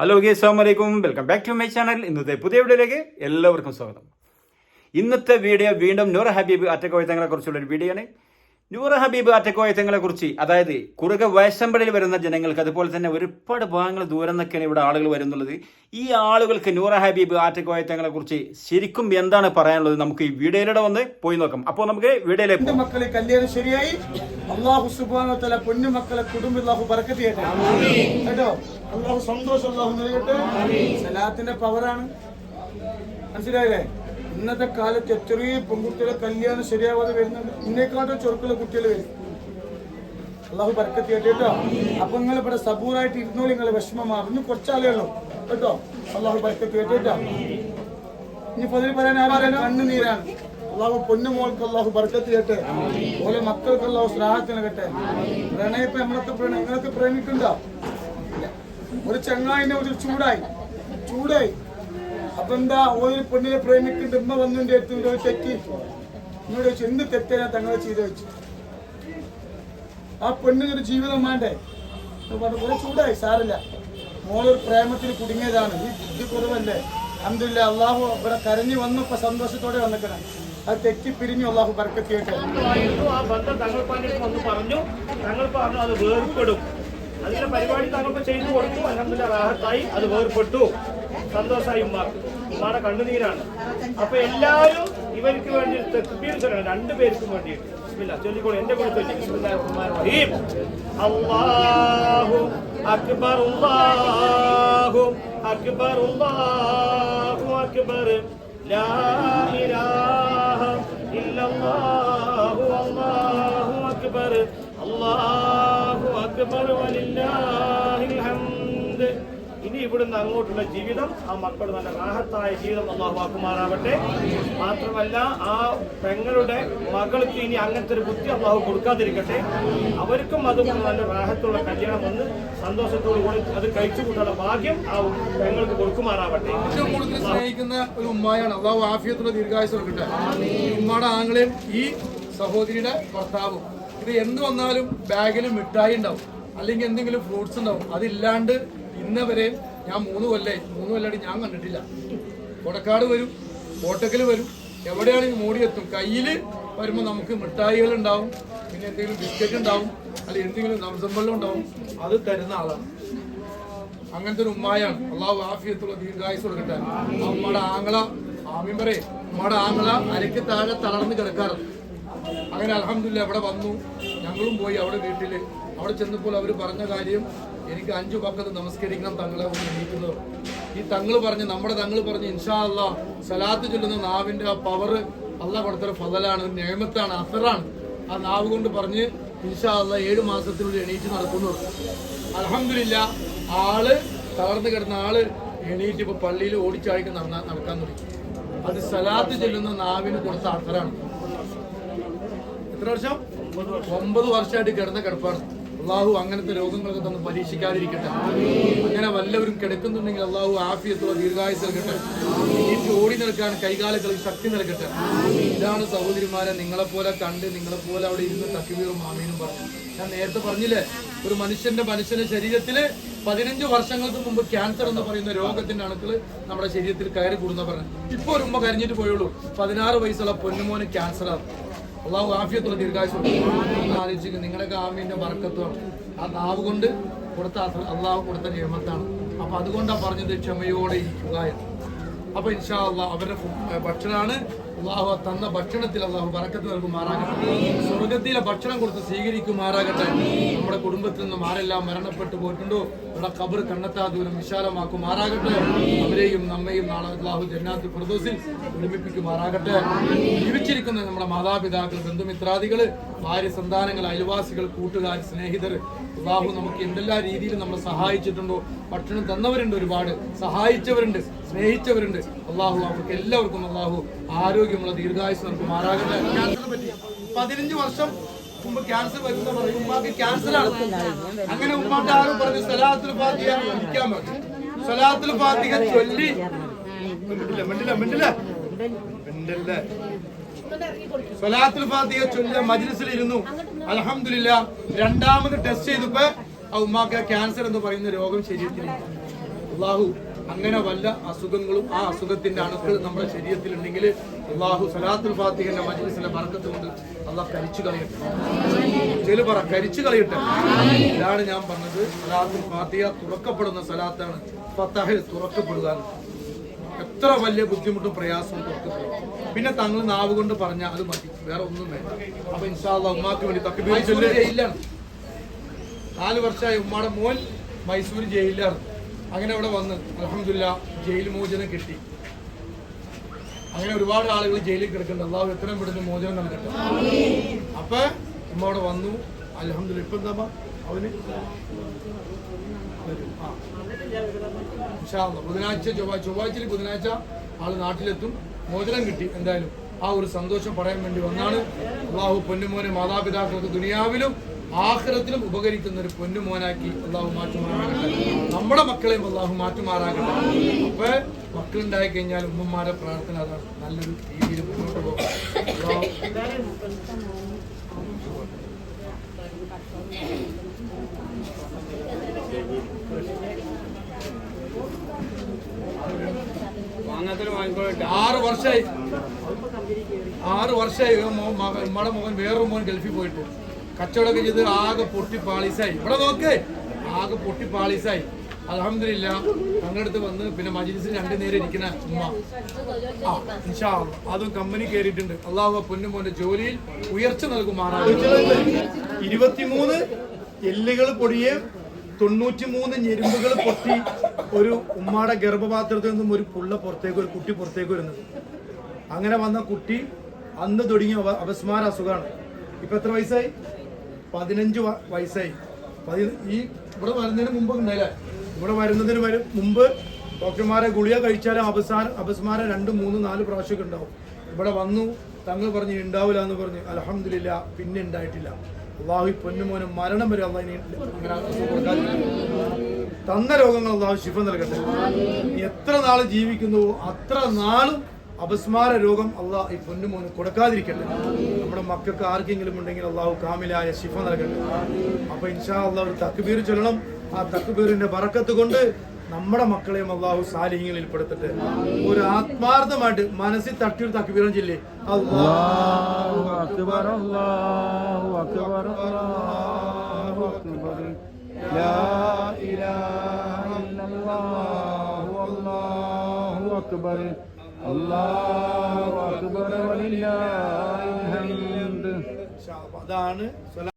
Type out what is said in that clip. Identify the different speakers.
Speaker 1: Hello ഗേ അസ്സാമലൈക്കും welcome back to my channel ഇന്നത്തെ പുതിയ വീഡിയോയിലേക്ക് എല്ലാവർക്കും സ്വാഗതം. ഇന്നത്തെ വീഡിയോ വീണ്ടും നൂർ ഹബീബ് അറ്റക്കോയത്തങ്ങളെ കുറിച്ചുള്ള ഒരു വീഡിയോ ആണ് നൂർ ഹബീബ് അറ്റക്കോയത്തങ്ങളെ കുറിച്ച് അതായത് കുറുകെ വയസ്സമ്പടിൽ വരുന്ന ജനങ്ങൾക്ക് അതുപോലെ തന്നെ ഒരുപാട് ഭാഗങ്ങൾ ദൂരം നിന്നൊക്കെയാണ് ഇവിടെ ആളുകൾ വരുന്നുള്ളത്. ഈ ആളുകൾക്ക് നൂറ ഹബീബ് ആറ്റക്കോയത്തങ്ങളെ കുറിച്ച് ശരിക്കും എന്താണ് പറയാനുള്ളത് നമുക്ക് ഈ വീഡിയോയിലൂടെ വന്ന് പോയി നോക്കാം. അപ്പോൾ നമുക്ക് വീഡിയോയിലേക്ക്
Speaker 2: മക്കളെ കല്യാണം ശരിയായി. അള്ളാഹു സുബാന പൊന്നു മക്കളെ കുടുംബം അള്ളാഹു ചെയ്യട്ടെ. കേട്ടോ? അള്ളാഹു സന്തോഷം അള്ളാഹു നൽകട്ടെ സലാത്തിന്റെ പവറാണ് മനസ്സിലായില്ലേ? ഇന്നത്തെ കാലത്ത് എത്രയോ പെൺകുട്ടികളെ കല്യാണം ശരിയാവാതെ വരുന്നുണ്ട്. ഇന്നേക്കാട്ടും ചെറുക്കുള്ള കുട്ടികൾ വരും. അള്ളാഹു ചെയ്യട്ടെ കേട്ടോ. അപ്പൊ നിങ്ങൾ ഇവിടെ സബൂറായിട്ട് ഇരുന്നോളി നിങ്ങൾ വിഷമം മാറും ഇന്ന് കുറച്ചാലേ ഉള്ളൂ. കേട്ടോ? അള്ളാഹു ചെയ്യട്ടെ കേട്ടോ. ഇനി പതിൽ പറയാൻ ആരാണ് കണ്ണുനീരാണ് അള്ളാഹു പൊന്നുമോൾക്ക് അള്ളാഹു ബർക്കത്ത് കേട്ടെ ഓരോ മക്കൾക്ക് അള്ളാഹു സ്നേഹത്തിന് നൽകട്ടെ. പ്രണയിപ്പ് നമ്മളൊക്കെ പ്രണയം. നിങ്ങളൊക്കെ പ്രേമിക്കുണ്ടോ. ഒരു ചങ്ങായിനെ ഒരു ചൂടായി. ചൂടായി. അപ്പൊ എന്താ ഓരോ പെണ്ണിനെ പ്രേമിക്കുന്നുണ്ട് ഉമ്മ വന്നിന്റെ അടുത്ത് ഒരു തെറ്റി. എന്നോട് ചോദിച്ചു എന്ത് തെറ്റാ തങ്ങളെ ചെയ്ത് വെച്ചു ആ പെണ്ണിനൊരു ജീവിതം വേണ്ടേ? പറഞ്ഞു ചൂടായി സാറില്ല മോളൊരു പ്രേമത്തിൽ കുടുങ്ങിയതാണ്. ഈ ബുദ്ധി കുറവല്ലേ? അന്തില്ല അള്ളാഹു ഇവിടെ കരഞ്ഞു വന്നപ്പോ സന്തോഷത്തോടെ വന്നിക്കണം. അത് തെറ്റി പിരിഞ്ഞു അള്ളാഹു ബർക്കത്ത് ചെയ്യട്ടെ.
Speaker 3: ആ ബന്ധം പറഞ്ഞു. തങ്ങൾ പറഞ്ഞു അത് വേർപ്പെടും. അതിന്റെ പരിപാടി തങ്ങൾക്ക് ചെയ്തു കൊടുത്തു. റാഹത്തായി. അത് വേർപ്പെട്ടു. സന്തോഷമായി ഉമ്മാക്ക്. ഉമ്മാടെ കണ്ണുനീരാണ്. അപ്പൊ എല്ലാവരും ഇവർക്ക് വേണ്ടി തെക്കുപീർ ചൊല്ലണം രണ്ടുപേർക്കും വേണ്ടിയിട്ട്. ചൊല്ലിക്കോളൂ. എന്റെ കൂടെ ചൊല്ലി. അള്ളാഹു അക്ബർ അക്ബർ. ലാ ഇലാഹ ഇല്ലല്ലാഹു അല്ലാഹു അക്ബർ. അല്ലാഹു അക്ബർ വലില്ലാഹിൽ ഹംദ്. ഇവിടുന്ന് അങ്ങോട്ടുള്ള ജീവിതം ആ മക്കൾ നല്ല റാഹത്തായ ജീവിതം അള്ളാഹു ആക്കുമാറാവട്ടെ. മാത്രമല്ല ആ പെങ്ങളുടെ മകൾക്ക് ഇനി അങ്ങനത്തെ ഒരു ബുദ്ധി അള്ളാഹു കൊടുക്കാതിരിക്കട്ടെ. അവർക്കും അതുപോലെ നല്ല റാഹത്തുള്ള കല്യാണം വന്ന് സന്തോഷത്തോടു കൂടി അത് കഴിച്ചു കൊണ്ടുള്ള ഭാഗ്യം ആ പെങ്ങൾക്ക് കൊടുക്കുമാറാവട്ടെ.
Speaker 2: ഏറ്റവും കൂടുതൽ സ്നേഹിക്കുന്ന ഒരു ഉമ്മായാണ്. അള്ളാഹു ആഫിയത്തുള്ള ദീർഘായുസ് കൊടുക്കട്ടെ ഉമ്മയുടെ ആങ്ങളെയും ഈ സഹോദരിയുടെ ഭർത്താവും. ഇത് എന്ത് വന്നാലും ബാഗിൽ മിഠായി ഉണ്ടാവും. അല്ലെങ്കിൽ എന്തെങ്കിലും ഫ്രൂട്ട്സ് ഉണ്ടാവും. അതില്ലാണ്ട് ഇന്ന് വരെ ഞാൻ മൂന്ന് കൊല്ലേ മൂന്ന് കൊല്ലായിട്ട് ഞാൻ കണ്ടിട്ടില്ല. കൊടക്കാട് വരും കോട്ടക്കൽ വരും. എവിടെയാണെങ്കിൽ മോടിയെത്തും കയ്യിൽ വരുമ്പോൾ നമുക്ക് മിഠായികൾ ഉണ്ടാവും പിന്നെ എന്തെങ്കിലും ബിസ്ക്കറ്റ് ഉണ്ടാവും അല്ലെങ്കിൽ എന്തെങ്കിലും നംസമ്പള്ളം ഉണ്ടാവും. അത് തരുന്ന ആളാണ്. അങ്ങനത്തെ ഒരു ഉമ്മായാണ്. അള്ളാഹു ആഫിയത്തുള്ള ദീർഘായുസ് കൊടുക്കട്ടെ. നമ്മുടെ ആങ്ങള ആമീൻ പറയേ. നമ്മുടെ ആങ്ങള അരയ്ക്ക് താഴെ തളർന്ന് കിടക്കാറുണ്ട് അങ്ങനെ അലഹമില്ല അവിടെ വന്നു. ഞങ്ങളും പോയി അവിടെ വീട്ടിൽ. അവിടെ ചെന്നപ്പോൾ അവർ പറഞ്ഞ കാര്യം എനിക്ക് അഞ്ചു പക്കത്ത് നമസ്കരിക്കണം തങ്ങളെ ഒന്ന് എണീക്കുന്നത് ഈ തങ്ങൾ പറഞ്ഞ് നമ്മുടെ തങ്ങൾ പറഞ്ഞ് ഇൻഷാ അല്ല സലാത്ത് ചൊല്ലുന്ന നാവിന്റെ ആ പവർ അല്ല കൊടുത്തൊരു ഫതലാണ് നിയമത്താണ് അസറാണ്. ആ നാവ് കൊണ്ട് പറഞ്ഞ് ഇൻഷാ അല്ല ഏഴ് മാസത്തിനുള്ളിൽ എണീറ്റ് നടക്കുന്നു. അലഹമില്ല ആൾ തളർന്നു കിടന്ന ആൾ എണീറ്റ് ഇപ്പൊ പള്ളിയിൽ ഓടിച്ചാഴിക്ക് നടന്നാ നടക്കാൻ തുടങ്ങി. അത് സലാത്ത് ചെല്ലുന്ന നാവിന് കൊടുത്ത അസറാണ്. എത്ര വർഷം? ഒമ്പത് വർഷമായിട്ട് കിടന്ന കിടപ്പാണ്. അള്ളാഹു അങ്ങനത്തെ രോഗങ്ങളൊക്കെ തന്ന് പരീക്ഷിക്കാതിരിക്കട്ടെ. അങ്ങനെ വല്ലവരും കിടക്കുന്നുണ്ടെങ്കിൽ അള്ളാഹു ആഫിയത്തുള്ള ദീർഘായുസ് നൽകട്ടെ. എനിക്ക് ഓടി നിൽക്കാൻ കൈകാലുകളിൽ ശക്തി നൽകട്ടെ. ഇതാണ് സഹോദരിമാരെ നിങ്ങളെപ്പോലെ കണ്ട് നിങ്ങളെപ്പോലെ അവിടെ ഇരുന്ന് തക്കിവീറും മാമീനും പറഞ്ഞു. ഞാൻ നേരത്തെ പറഞ്ഞില്ലേ ഒരു മനുഷ്യന്റെ മനുഷ്യന്റെ ശരീരത്തിൽ പതിനഞ്ച് വർഷങ്ങൾക്ക് മുമ്പ് ക്യാൻസർ എന്ന് പറയുന്ന രോഗത്തിന്റെ അണുക്കൾ നമ്മുടെ ശരീരത്തിൽ കയറി കൂടുന്ന പറഞ്ഞു. ഇപ്പൊ ഒരു ഉമ്മ കരഞ്ഞിട്ട് പോയുള്ളൂ. പതിനാറ് വയസ്സുള്ള പൊന്നുമോന് ക്യാൻസറാണ് അള്ളാഹു ആഫിയത്തുള്ള ദീർഘാശ്വാസം ആലോചിക്കും നിങ്ങളുടെ ആമീന്റെ വർക്കത്വമാണ് ആ നാവ് കൊണ്ട് കൊടുത്ത അള്ളാഹു കൊടുത്ത നിയമത്താണ്. അപ്പോൾ അതുകൊണ്ടാണ് പറഞ്ഞത് ക്ഷമയോടെ ഇരിക്കുക അപ്പൊ ഇൻഷാ അള്ളാഹ് അവരുടെ ഭക്ഷണമാണ് അള്ളാഹു തന്ന ഭക്ഷണത്തിൽ അള്ളാഹു പറക്കത്ത് നൽകുമാറാകട്ടെ. സ്വർഗത്തിലെ ഭക്ഷണം കൊടുത്ത് സ്വീകരിക്കുമാറാകട്ടെ. നമ്മുടെ കുടുംബത്തിൽ നിന്നും ആരെല്ലാം മരണപ്പെട്ടു പോയിട്ടുണ്ടോ? നമ്മുടെ കബർ കണ്ണെത്താ ദൂരം വിശാലമാക്കുമാറാകട്ടെ. അവരെയും നമ്മയും നാളെ അള്ളാഹു ജന്നാത്തി ഫിർദോസിൽ ഒരുമിപ്പിക്കുമാറാകട്ടെ. ജീവിച്ചിരിക്കുന്ന നമ്മുടെ മാതാപിതാക്കൾ ബന്ധുമിത്രാദികൾ ഭാര്യ സന്താനങ്ങൾ അയൽവാസികൾ കൂട്ടുകാർ സ്നേഹിതർ അള്ളാഹു നമുക്ക് എന്തെല്ലാ രീതിയിൽ നമ്മളെ സഹായിച്ചിട്ടുണ്ടോ? ഭക്ഷണം തന്നവരുണ്ട് ഒരുപാട്. സഹായിച്ചവരുണ്ട് സ്നേഹിച്ചവരുണ്ട്. അള്ളാഹു അവർക്ക് എല്ലാവർക്കും അള്ളാഹു ആരോഗ്യമുള്ള ദീർഘായുസ് നമുക്ക് മാറാകട്ടെ ക്യാൻസറിനെ പറ്റി. പതിനഞ്ച് വർഷം മുമ്പ് ക്യാൻസർ വരുന്ന പറയും ഉമ്മാക്ക് ക്യാൻസർ ആണ്. അങ്ങനെ ഉമ്മാന്റെ ആരും പറഞ്ഞു സലാത്തുൽ ഫാത്തിഹ ഇരിക്കാൻ പറഞ്ഞു. സലാത്തുൽ ഫാത്തിഹ ചൊല്ലി. മിണ്ടില്ല മിണ്ടില്ല മിണ്ടില്ല. മിണ്ടല്ലേ. സലാത്തുൽ ഫാത്തിഹ ചൊല്ലിയ മജ്ലിസിൽ ഇരുന്നു അൽഹംദുലില്ലാ രണ്ടാമത് ടെസ്റ്റ് ചെയ്തപ്പോ ആ ഉമ്മാക്ക് ക്യാൻസർ എന്ന് പറയുന്ന രോഗം ശരീരത്തിൽ അള്ളാഹു അങ്ങനെ വല്ല അസുഖങ്ങളും ആ അസുഖത്തിന്റെ അണുക്കൾ നമ്മുടെ ശരീരത്തിൽ ഉണ്ടെങ്കിൽ അള്ളാഹു സലാത്തുൽ ഫാത്തിഹന്റെ മജ്ലിസിന്റെ ബർക്കത്ത് കൊണ്ട് അള്ളാഹ് കരിച്ചു കളയട്ടെ. ചില പറ കരിച്ചു കളയട്ടെ. ഇതാണ് ഞാൻ പറഞ്ഞത്. സലാത്തുൽ ഫാത്തിഹ തുറക്കപ്പെടുന്ന സലാത്താണ്. ഫത്താഹിൽ തുറക്കപ്പെടുക. എത്ര വലിയ ബുദ്ധിമുട്ടും പ്രയാസവും തുറക്കപ്പെടും. പിന്നെ തങ്ങൾ നാവ് കൊണ്ട് പറഞ്ഞ അത് മതി. വേറെ ഒന്നും വേണ്ട. അപ്പൊ ഇൻഷാല്ല ഉമ്മാക്ക് വേണ്ടി തക്കബീർ ചൊല്ലി ജയിലാണ് നാല് വർഷമായി ഉമ്മാടെ മോൻ മൈസൂർ ജയിലിലാണ്. അങ്ങനെ അവിടെ വന്ന് അലഹമില്ല ജയിൽ മോചനം കിട്ടി. അങ്ങനെ ഒരുപാട് ആളുകൾ ജയിലിൽ കിടക്കുന്നുണ്ട്. അള്ളാഹു എത്രയും പെട്ടെന്ന് മോചനം നൽകട്ടെ. അപ്പൊ ഉമ്മ അവിടെ വന്നു. അലഹമില്ല ഇപ്പൊ എന്താ അവന്. ബുധനാഴ്ച ചൊവ്വാഴ്ച ചൊവ്വാഴ്ചയിൽ ബുധനാഴ്ച ആൾ നാട്ടിലെത്തും. മോചനം കിട്ടി എന്തായാലും. ആ ഒരു സന്തോഷം പറയാൻ വേണ്ടി വന്നാണ്. അള്ളാഹു പൊന്നുമോനെ മാതാപിതാക്കൾക്ക് ദുനിയാവിലും ആഖിറത്തിലും ഉപകരിക്കുന്ന ഒരു പൊന്നുമോനാക്കി അള്ളാഹു മാറ്റുമാറാകട്ടെ. നമ്മുടെ മക്കളെയും അള്ളാഹു മാറ്റുമാറാകട്ടെ. അപ്പൊ മക്കളുണ്ടായി കഴിഞ്ഞാൽ ഉമ്മമാരെ പ്രാർത്ഥന അതാണ് നല്ലൊരു രീതിയിൽ മുന്നോട്ട് പോകും. അള്ളാഹു ആറ് വർഷമായി ആറ് വർഷമായി നമ്മുടെ മോൻ വേറൊരു മോൻ ഗൾഫിൽ പോയിട്ട്. കച്ചവടമൊക്കെ ചെയ്ത് ആകെ പൊട്ടി പാളീസായി. ഇവിടെ നോക്ക്. ആകെ പൊട്ടി പാളീസായി. അലഹമില്ല ഞങ്ങളുടെ അടുത്ത് വന്ന് പിന്നെ മജിലിസിൽ രണ്ടു നേരം ഇരിക്കുന്ന ഉമ്മ. ഇൻഷാ. അതും കമ്പനി കയറിയിട്ടുണ്ട്. അള്ളാഹു പൊന്നും പൊന്നുമോന്റെ ജോലിയിൽ ഉയർച്ച നൽകുമാറാണ് ഇരുപത്തിമൂന്ന് എല്ലുകൾ പൊടിയെ തൊണ്ണൂറ്റിമൂന്ന് ഞെരുമ്പുകൾ പൊട്ടി ഒരു ഉമ്മയുടെ ഗർഭപാത്രത്തിൽ നിന്നും ഒരു പുള്ള പുറത്തേക്ക് ഒരു കുട്ടി പുറത്തേക്ക് വരുന്നത്. അങ്ങനെ വന്ന കുട്ടി അന്ന് തുടങ്ങിയ അപസ്മാര അസുഖമാണ് ഇപ്പൊ എത്ര വയസ്സായി? പതിനഞ്ച് വയസ്സായി. ഈ ഇവിടെ വരുന്നതിന് മുമ്പ് ഇവിടെ വരുന്നതിന് വരും മുമ്പ് ഡോക്ടർമാരെ ഗുളിക കഴിച്ചാലും അപസാരം അപസ്മാരം രണ്ട് മൂന്ന് നാല് പ്രാവശ്യമൊക്കെ ഉണ്ടാവും. ഇവിടെ വന്നു തങ്ങൾ പറഞ്ഞു ഉണ്ടാവില്ല എന്ന് പറഞ്ഞു. അലഹമില്ല പിന്നെ ഉണ്ടായിട്ടില്ല അള്ളാഹു പൊന്നുമോനെ മരണം വരെ അള്ളാഹിനെ. തന്ന രോഗങ്ങൾ അള്ളാഹു ശിഫ നൽകട്ടെ. എത്ര നാൾ ജീവിക്കുന്നുവോ അത്ര നാളും അപസ്മാര രോഗം അള്ളാഹ് ഈ പൊന്നുമോന് കൊടുക്കാതിരിക്കട്ടെ. നമ്മുടെ മക്കൾക്ക് ആർക്കെങ്കിലും ഉണ്ടെങ്കിൽ അള്ളാഹു കാമിലായ ശിഫ നൽകട്ടെ. അപ്പൊ ഇൻഷാ അള്ളാഹ് ഒരു തക്ബീർ ചൊല്ലണം. ആ തക്ബീറിന്റെ വറക്കത്ത് കൊണ്ട് നമ്മുടെ മക്കളെയും അള്ളാഹു സാലിഹ്യങ്ങളിൽ പെടുത്തിട്ട് ഒരു ആത്മാർത്ഥമായിട്ട് മനസ്സിൽ തട്ടി ഒരു തക്ബീറം ചെല്ലേ അതാണ്